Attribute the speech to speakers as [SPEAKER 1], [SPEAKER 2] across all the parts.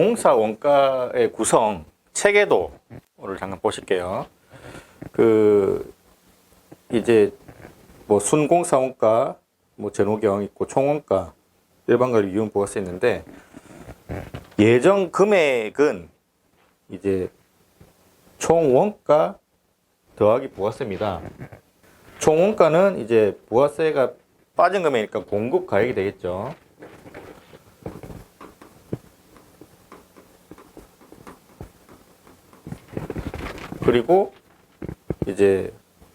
[SPEAKER 1] 공사 원가의 구성 체계도를 잠깐 보실게요. 그 이제 뭐 순공사 원가, 뭐 제노경 있고 총원가, 일반관리 이윤 부가세 있는데 예정 금액은 이제 총 원가 더하기 부가세입니다. 총 원가는 이제 부가세가 빠진 금액이니까 공급 가액이 되겠죠. 그리고 이제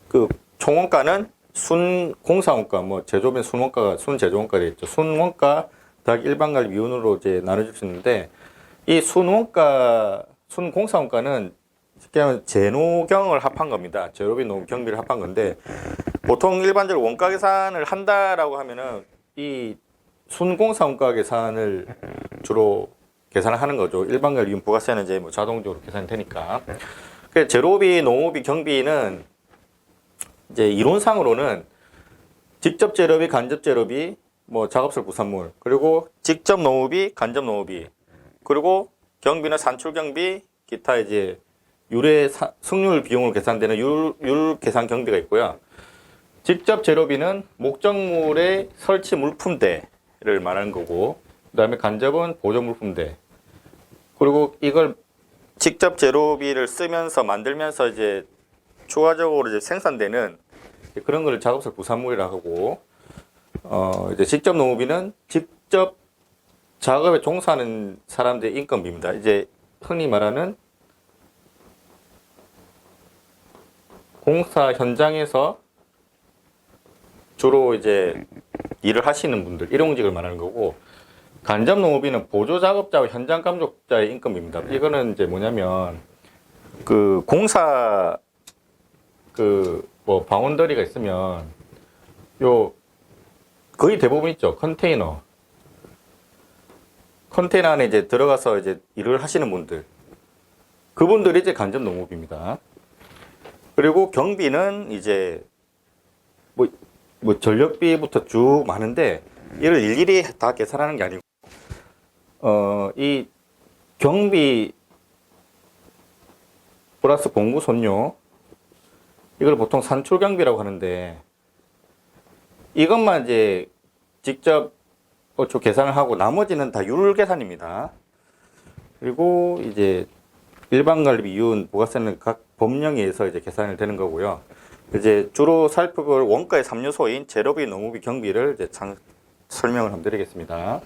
[SPEAKER 1] 그 총원가는 순 공사원가 뭐 제조업인 순원가가 순 제조원가 되겠죠. 순원가 더하기 일반관리 미온으로 이제 나눠질 수 있는데 이 순원가 순 공사원가는 쉽게 하면 제노경을 합한 겁니다. 제로비 노 경비를 합한 건데 보통 일반적으로 원가 계산을 한다라고 하면은 이 순공사 원가 계산을 주로 계산을 하는 거죠. 일반관리 이윤 부가세는 이제 뭐 자동적으로 계산이 되니까. 그 제로비, 농업비, 경비는 이제 이론상으로는 직접 제로비, 간접 제로비, 뭐 작업설 부산물, 그리고 직접 농업비, 간접 농업비, 그리고 경비는 산출 경비, 기타 이제 유래 사- 승률 비용으로 계산되는 율, 율 계산 경비가 있고요. 직접 제로비는 목적물의 설치 물품대를 말하는 거고, 그 다음에 간접은 보조 물품대. 그리고 이걸 직접 제로비를 쓰면서 만들면서 이제 추가적으로 이제 생산되는 이제 그런 거를 작업설 부산물이라고 하고 어 이제 직접 농업비는 직접 작업에 종사하는 사람들의 인건비입니다. 이제 흔히 말하는 공사 현장에서 주로 이제 일을 하시는 분들 일용직을 말하는 거고 간접 농업인은 보조 작업자와 현장 감독자의 인건비입니다. 이거는 이제 뭐냐면 그 공사 그뭐 바운더리가 있으면 요 거의 대부분 있죠 컨테이너 컨테이너 안에 이제 들어가서 이제 일을 하시는 분들 그분들이 이제 간접 농업입니다. 그리고 경비는 이제 뭐, 뭐 전력비부터 쭉 많은데 이를 일일이 다 계산하는 게 아니고 어, 이 경비 플러스 공구 손료 이걸 보통 산출 경비라고 하는데 이것만 이제 직접 어초 계산을 하고 나머지는 다 율 계산입니다. 그리고 이제 일반 관리 이윤 부가세는 각 법령에 의해서 이제 계산이 되는 거고요. 이제 주로 살펴볼 원가의 3요소인 재료비, 농업비, 경비를 이제 장- 설명을 한번 드리겠습니다.